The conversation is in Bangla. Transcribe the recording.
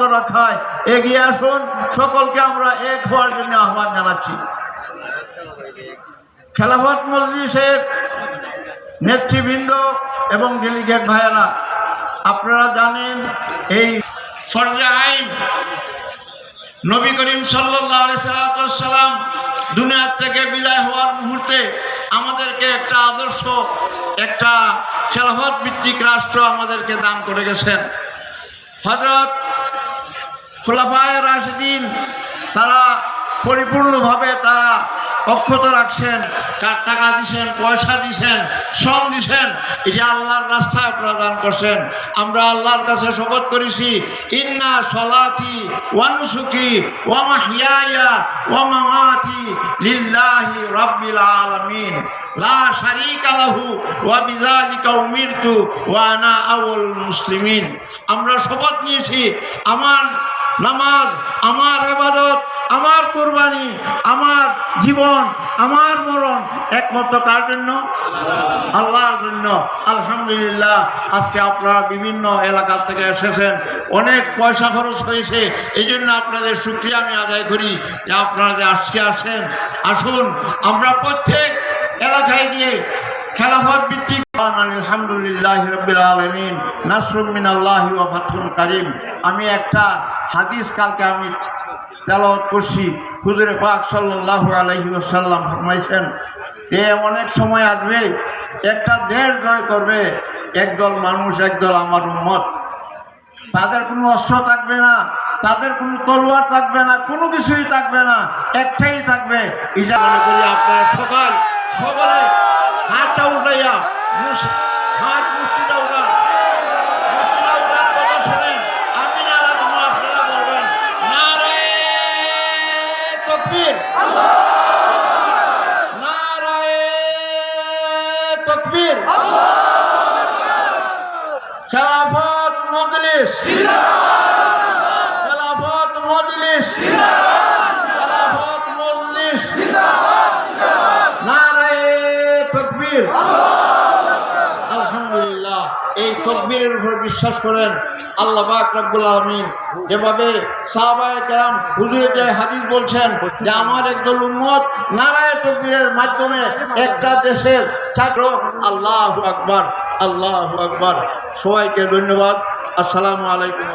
ঐক্যবদ্ধ রাখায় এগিয়ে আসুন। সকলকে আমরা এক হওয়ার জন্য আহ্বান জানাচ্ছি। খেলাফত মজলিসের নেতৃবৃন্দ এবং ডেলিগেট ভাইয়েরা, আপনারা জানেন এই ফরজে আইন, নবী করিম সাল্লাম দুনিয়ার থেকে বিদায় হওয়ার মুহূর্তে আমাদেরকে একটা আদর্শ, একটা খেলাফত ভিত্তিক রাষ্ট্র আমাদেরকে দান করে গেছেন। হজরত খোলাফায় রাশিদিন তারা পরিপূর্ণভাবে তারা অক্ষত রাখছেন টাকা দিছেন, পয়সা দিছেন, শ্রম দিছেন, এটা আল্লাহর রাস্তায় প্রদান করছেন। আমরা আল্লাহর কাছে শপথ করেছি, ইন্না সলাতি ওয়ানুসুকি ওয়ামাহিয়ায়া ওয়ামামাতি লিল্লাহি রাব্বিল আলামিন। লা শারীকা লাহু ওয়া বিযালিকা উমিরতু ওয়া আনা আউয়াল মুসলিমিন। আমরা শপথ নিয়েছি, আমার নামাজ, আমার আবাদত, আমার কোরবানি, আমার জীবন, আমার মরণ একমাত্র কার জন্য? আল্লাহর জন্য। আলহামদুলিল্লাহ, আজকে আপনারা বিভিন্ন এলাকা থেকে এসেছেন। অনেক পয়সা খরচ হয়েছে। এই জন্য আপনাদের শুক্রিয়া আমি আদায় করি যে আপনারা যে আজকে আসেন। আসুন, আমরা প্রত্যেক এলাকায় গিয়ে খেলাফত ভিত্তিক আমি একটা হাদিস কালকে আমি তেলাওয়াত করছি। হুজুরে পাক সাল্লাল্লাহু আলাইহি ওয়াসাল্লাম ফরমাইছেন, এ অনেক সময় আসবে, একটা দেশ জয় করবে, একদল মানুষ, একদল আমার উম্মত। তাদের কোনো অস্ত্র থাকবে না, তাদের কোনো তলোয়ার থাকবে না, কোনো কিছুই থাকবে না, একটাই থাকবে। এটা মনে করি আপনারা সকাল সকালে হাতটা উঠাইয়া হাত মুষ্টিটা উঠান। মুষ্টিটা উঠান কথা শোনেন আমি না রাখব আপনারা বলবেন, নারে তকবীর। নারায়ে তকবীর। খেলাফত মজলিস খেলাফত মজলিস খেলাফত মজলিস নারায়ে তকবীর আলহামদুলিল্লাহ এই তকবীরের উপর বিশ্বাস করেন, আল্লাহ পাক রব্বুল আলমিন যেভাবে সাহাবায়ে কেরাম হুজুরে যে হাদিস বলছেন যে আমার একদল উম্মত নারায় তকবীরের মাধ্যমে একটা দেশের ছাত্র, আল্লাহ আকবার আল্লাহ আকবার। সবাইকে ধন্যবাদ। আসসালামু আলাইকুম।